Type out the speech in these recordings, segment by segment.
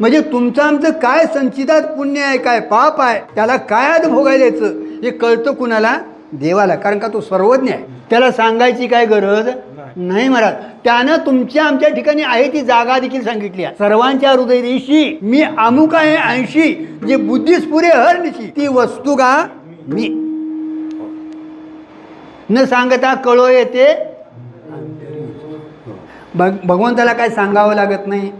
म्हणजे तुमचं आमचं काय संचितात पुण्य आहे काय पाप आहे त्याला काय आत भोगायला द्यायचं हे कळतं कुणाला? देवाला. कारण का तो सर्वज्ञ आहे. त्याला सांगायची काय गरज नाही. महाराज. त्यानं तुमच्या आमच्या ठिकाणी आहे ती जागा देखील सांगितली आहे. सर्वांच्या हृदयदेशी मी अमुक आहे ऐंशी. जे बुद्धीस पुरे हरनिशी ती वस्तू का? मी. न सांगता कळो येते. भग भगवंताला काय सांगावं लागत नाही?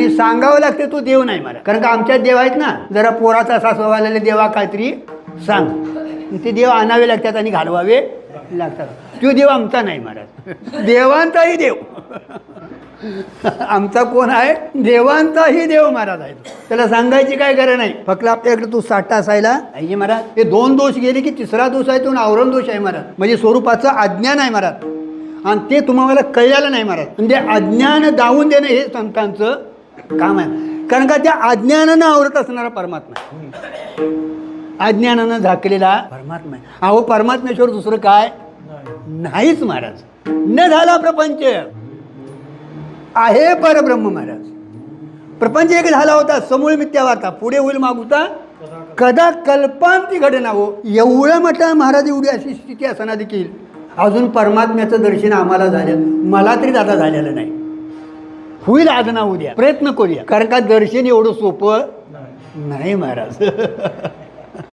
आणि सांगावं लागते तो देव नाही मला. कारण का आमच्यात देव आहेत ना. जरा पोराचा असा स्वभाव आलेले देवा काहीतरी सांग. ते देव आणावे लागतात आणि घालवावे लागतात. तो देव आमचा नाही महाराज. देवांचाही देव. आमचा कोण आहे? देवांचाही देव महाराज आहे. त्याला सांगायची काय गरज नाही. फक्त आपल्याकडे तू साठा असायला. पाहिजे महाराज. हे दोन दोष गेले की तिसरा दोष आहे तो आवरण दोष आहे महाराज. म्हणजे स्वरूपाचं अज्ञान आहे महाराज. आणि ते तुम्हाला कळलेलं नाही महाराज. म्हणजे अज्ञान दावून देणं हे संतांचं काम आहे. कारण का त्या अज्ञानानं आवरत असणारा परमात्मा. अज्ञानानं झाकलेला परमात्मा आहे. अहो परमात्मेश्वर दुसरं काय? नाहीच महाराज. न झाला प्रपंच. आहे परब्रह्म महाराज. प्रपंच एक झाला होता समूळ मिथ्या वार्ता. पुढे होईल मागुता. कदा कल्पांती घडना हो. एवढं म्हटलं महाराज एवढी अशी स्थिती असताना देखील. अजून परमात्म्याचं दर्शन आम्हाला झालं. मला तरी दादा झालेलं नाही. होईल आज ना उद्या. प्रयत्न करूया. कारण का दर्शन एवढं सोपं नाही. महाराज.